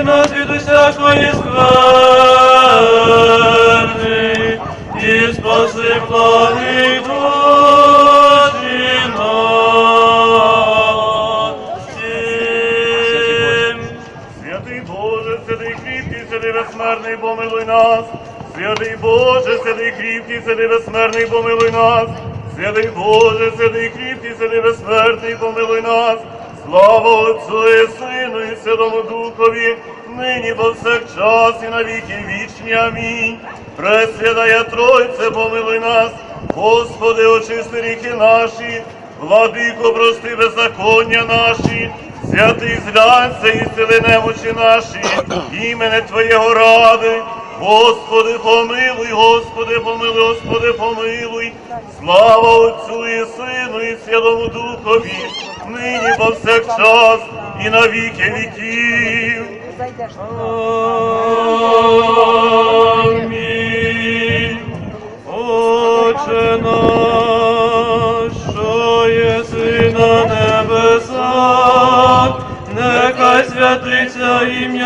очисти нас від усякої скверни, і спаси благи душі наші. Святий Боже, святий кріпкий, святий безсмертний, помилуй нас. Святий Боже, святий кріпкий, святий безсмертний, помилуй нас. Святий Боже, святий кріпкий, святий безсмертний, помилуй нас. Слава Отцу і Сину і Святому Духові, нині повсякчас і на віки вічні. Амінь. Пресвятая Тройце, помилуй нас. Господи, очисти ріки наші, владико, прости беззаконня наші. Святий зглянься і сили немочі наші, імене Твоєго ради. Господи, помилуй, Господи, помилуй, Господи, помилуй. Слава Отцю і Сину і Святому Духові, нині повсякчас і на віки віків.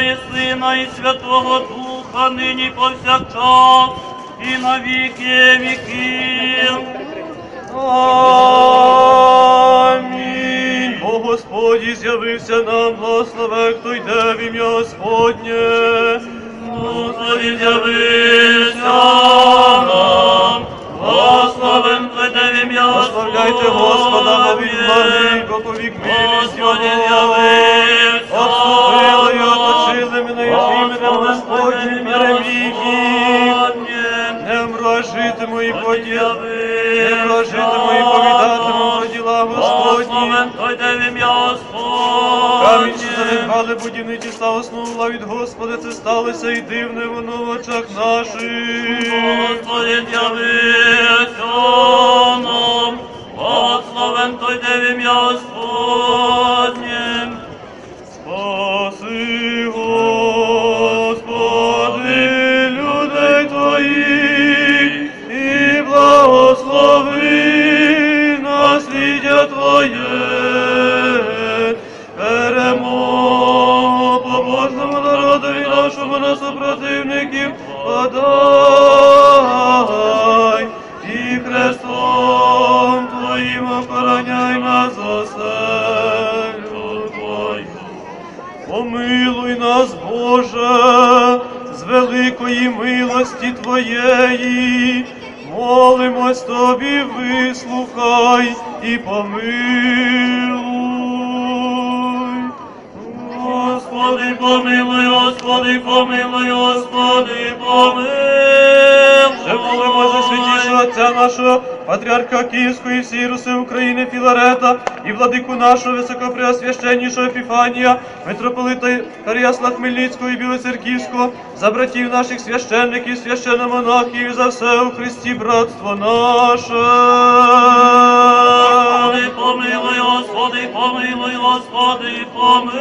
І Сина, і Святого Духа, нині повсякчас, і на віки віків. Амінь. О Господі, з'явився нам, благослове, хто йде в ім'я Господнє. Будівниці, став снула від Господа, це сталося і дивне воно в очах наших. Господи, з'явився нам, благословен той, де в ім'я і помилуй. Господи, помилуй, Господи, помилуй, Господи, помилуй. Ще молимо за святішого Отця нашого, патріарха Київської і всієї Руси України Філарета і владику нашого високопреосвященнішого Епіфанія, митрополита Кар'ясла Хмельницького і Білоцерківського, за братів наших священників, священномонахів, і за все у Христі братство наше. Господи, помилуй, Господи, помилуй, Господи, помилуй.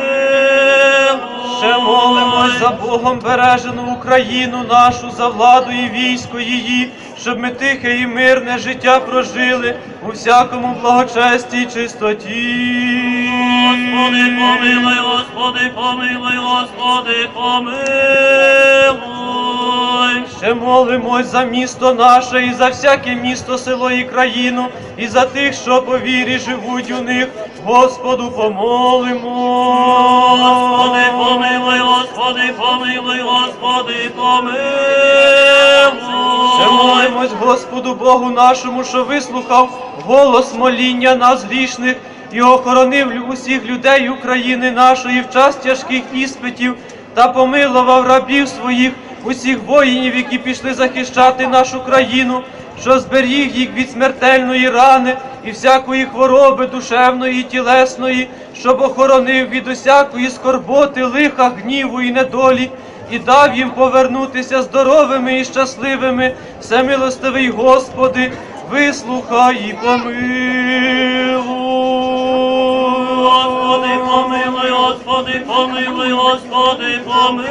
Ще молимось за Богом бережену Україну нашу, за владу і військо її, щоб ми тихе і мирне життя прожили у всякому благочесті й чистоті. Господи, помилуй, Господи, помилуй, Господи, помилуй. Ще молимось за місто наше і за всяке місто, село і країну, і за тих, що по вірі живуть у них. Господу помолимо. Господи, помилуй, Господи, помилуй, Господи, помилуй. Ще молимось Господу Богу нашому, що вислухав голос моління нас грішних і охоронив усіх людей України нашої в час тяжких іспитів та помилував рабів своїх, усіх воїнів, які пішли захищати нашу країну, що зберіг їх від смертельної рани і всякої хвороби душевної і тілесної, щоб охоронив від усякої скорботи, лиха, гніву і недолі і дав їм повернутися здоровими і щасливими. Всемилостивий Господи, вислухай і помилуй. Господи, помилуй, Господи, помилуй, Господи, помилуй.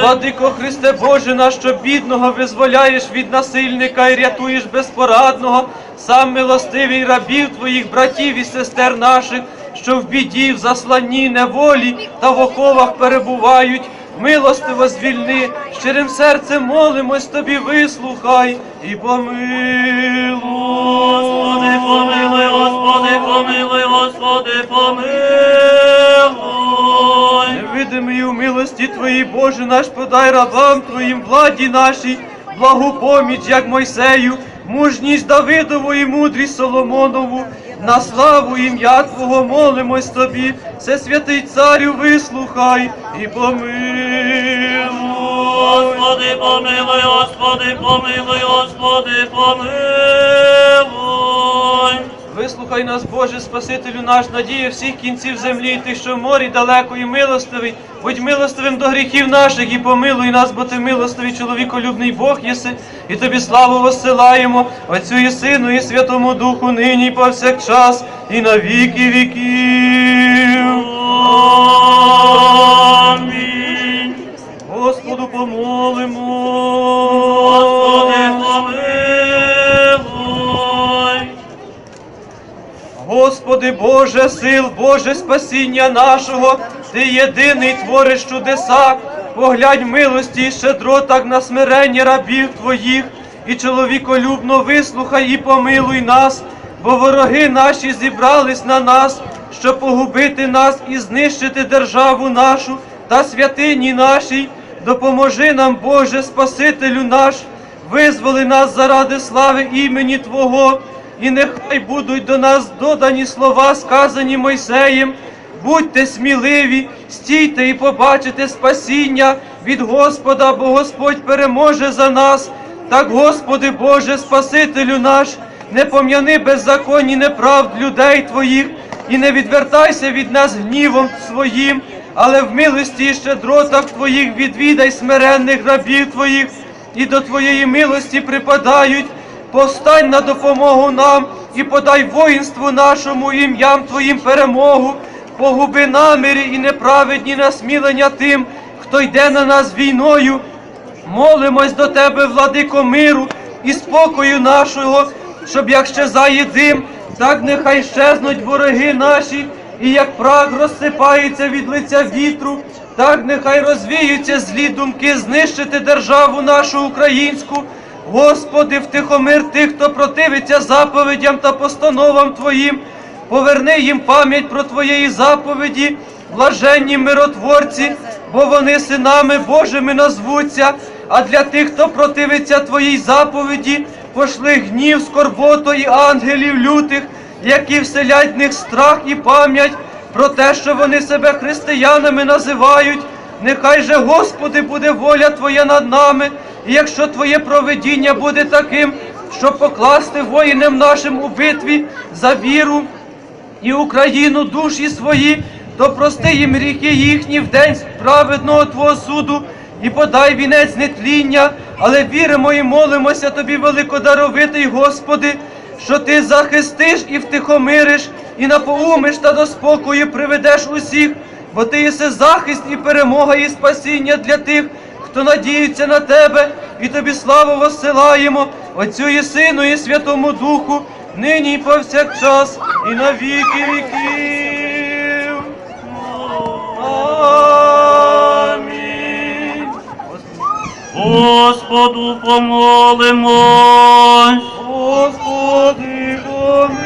Владико Христе Боже наш, що бідного визволяєш від насильника і рятуєш безпорадного, сам милостивий рабів твоїх братів і сестер наших, що в біді, в засланні, неволі та в оковах перебувають. Милостиво звільни, щирим серцем молимось тобі, вислухай і помилуй. Господи, помилуй, Господи, помилуй, Господи, помилуй. Невидимий у милості Твоїй, Боже наш, подай рабам Твоїм владі нашій, благу поміч, як Мойсею, мужність Давидову і мудрість Соломонову, на славу ім'я Твого молимось Тобі, все святий царю, вислухай і помилуй. Господи, помилуй, Господи, помилуй, Господи, помилуй. Вислухай нас, Боже, Спасителю наш, надія всіх кінців землі, ти, що в морі далеко і милостивий. Будь милостивим до гріхів наших і помилуй нас, бо ти милостивий чоловіколюбний Бог єси, і тобі славу воссилаємо, Отцю і Сину, і Святому Духу, нині і повсякчас, і на віки віків. Боже, сил, Боже спасіння нашого, Ти єдиний твориш чудеса, поглянь милості і щедротах на смирення рабів Твоїх, і чоловіколюбно вислухай і помилуй нас, бо вороги наші зібрались на нас, щоб погубити нас і знищити державу нашу та святині нашій. Допоможи нам, Боже, Спасителю наш, визволи нас заради слави імені Твого. І нехай будуть до нас додані слова, сказані Мойсеєм. Будьте сміливі, стійте і побачите спасіння від Господа, бо Господь переможе за нас. Так, Господи Боже, Спасителю наш, не пом'яни беззаконні неправд людей Твоїх, і не відвертайся від нас гнівом своїм, але в милості і щедротах Твоїх відвідай смиренних рабів Твоїх, і до Твоєї милості припадають. Постань на допомогу нам і подай воїнству нашому ім'ям Твоїм перемогу, погуби намірі і неправедні насмілення тим, хто йде на нас війною. Молимось до Тебе, владико миру і спокою нашого, щоб як щезає дим, так нехай щезнуть вороги наші, і як прах розсипається від лиця вітру, так нехай розвіються злі думки знищити державу нашу українську. Господи, втихомир тих, хто противиться заповідям та постановам Твоїм, поверни їм пам'ять про Твоєї заповіді, блаженні миротворці, бо вони синами Божими назвуться, а для тих, хто противиться Твоїй заповіді, пошли гнів, скорботу і ангелів лютих, які вселять в них страх і пам'ять про те, що вони себе християнами називають. Нехай же, Господи, буде воля Твоя над нами, і якщо Твоє проведіння буде таким, щоб покласти воїнам нашим у битві за віру і Україну душі свої, то прости їм гріхи їхні в день справедного Твого суду і подай вінець нетління, але віримо і молимося Тобі, великодаровитий Господи, що Ти захистиш і втихомириш, і напоумиш та до спокою приведеш усіх, бо Ти єси захист і перемога, і спасіння для тих, хто надіється на Тебе, і тобі славу воссилаємо, Отцю і Сину, і Святому Духу, нині і повсякчас, і на віки віків. Амінь. Господу помолимось. Господи, помилуй.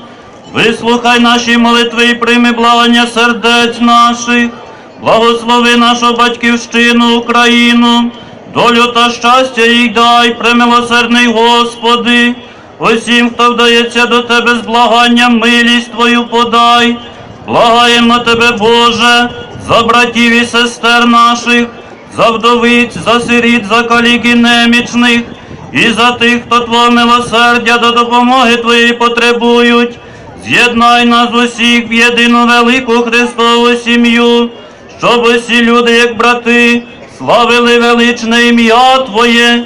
Вислухай наші молитви і прийми благання сердець наших, благослови нашу батьківщину, Україну, долю та щастя їй дай, премилосердний Господи, усім, хто вдається до Тебе з благанням, милість Твою подай, благаємо Тебе, Боже, за братів і сестер наших, за вдовиць, за сиріт, за калік і немічних, і за тих, хто Твого милосердя до допомоги Твоєї потребують. З'єднай нас усіх в єдину велику Христову сім'ю, щоб усі люди, як брати, славили величне ім'я Твоє,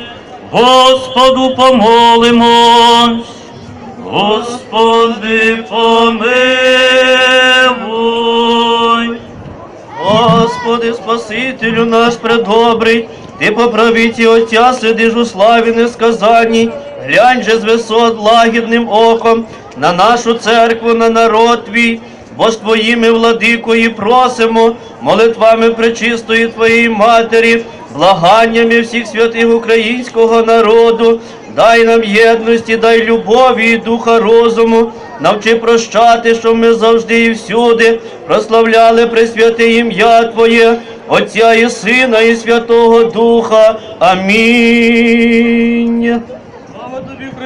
Господу помолимось. Господи, помилуй. Господи, Спасителю наш предобрий, Ти по правиці Отця сидиш у славі несказаній, глянь же з висот лагідним оком на нашу церкву, на народ твій, бо ж твоїми владикою просимо, молитвами пречистої Твоєї Матері, благаннями всіх святих українського народу, дай нам єдності, дай любові і духа розуму, навчи прощати, щоб ми завжди і всюди прославляли Пресвяте ім'я Твоє, Отця і Сина, і Святого Духа. Амінь.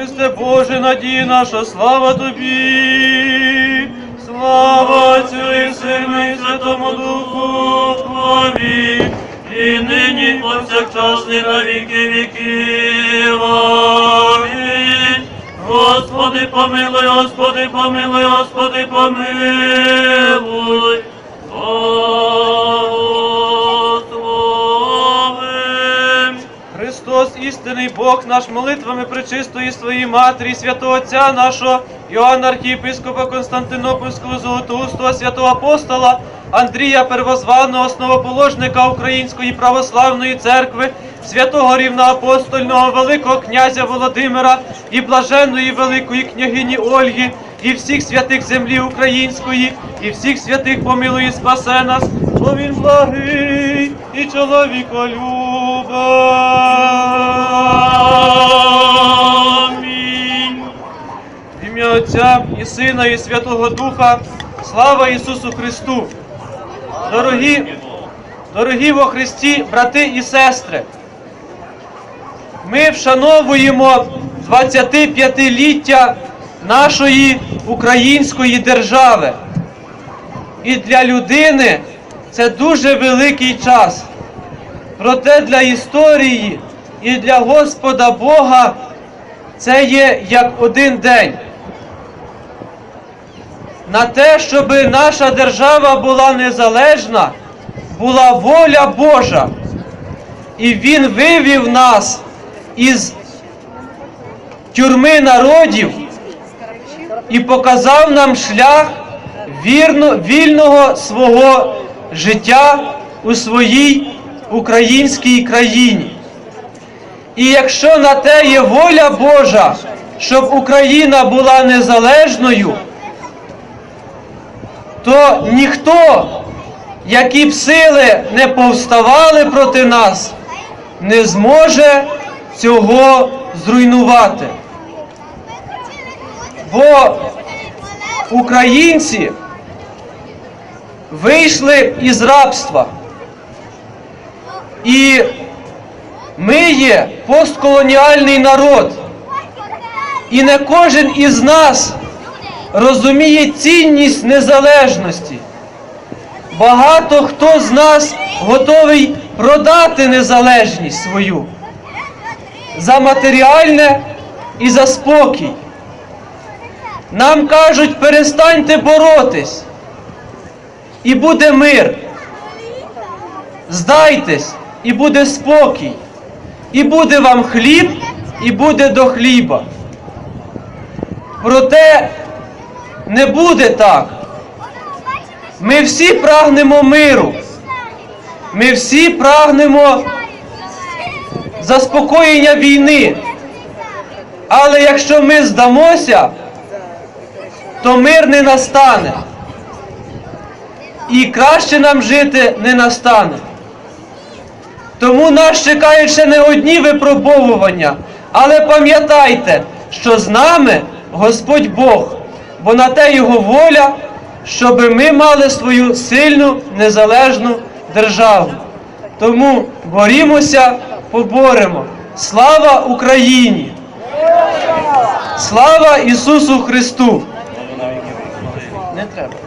Христе Боже, надія наша, слава тобі, слава Отцю і Сину, і Святому Духу Твові, і нині повсякчас і на віки віків. Амінь. Господи, помилуй, Господи, помилуй, Господи, помилуй. Істинний Бог наш, молитвами пречистої своєї Матері, святого Отця нашого, Іоанна архієпископа Константинопольського Золотоустого, святого апостола, Андрія Первозваного, основоположника Української православної церкви, святого рівноапостольного Великого князя Володимира і блаженної Великої княгині Ольги, і всіх святих землі української, і всіх святих помилуй і спасе нас, бо він благий і чоловіколюбий. В ім'я Отця і Сина, і Святого Духа, слава Ісусу Христу! Дорогі, дорогі во Христі, брати і сестри, ми вшановуємо 25-ліття нашої української держави. І для людини це дуже великий час. Проте для історії і для Господа Бога це є як один день. На те, щоб наша держава була незалежна, була воля Божа. І Він вивів нас із тюрми народів і показав нам шлях вірно, вільного свого життя у своїй українській країні. І якщо на те є воля Божа, щоб Україна була незалежною, то ніхто, які б сили не повставали проти нас, не зможе цього зруйнувати. Бо українці вийшли із рабства. І ми є постколоніальний народ. І не кожен із нас розуміє цінність незалежності. Багато хто з нас готовий продати незалежність свою. за матеріальне і за спокій. Нам кажуть, перестаньте боротись, і буде мир. Здайтесь, і буде спокій, і буде вам хліб, і буде до хліба. Проте не буде так. Ми всі прагнемо миру. Ми всі прагнемо заспокоєння війни. Але якщо ми здамося, то мир не настане. І краще нам жити не настане. Тому нас чекають ще не одні випробовування. Але пам'ятайте, що з нами Господь Бог, бо на те Його воля, щоб ми мали свою сильну незалежну державу. Тому борімося, поборемо. Слава Україні! Слава Ісусу Христу! Не треба.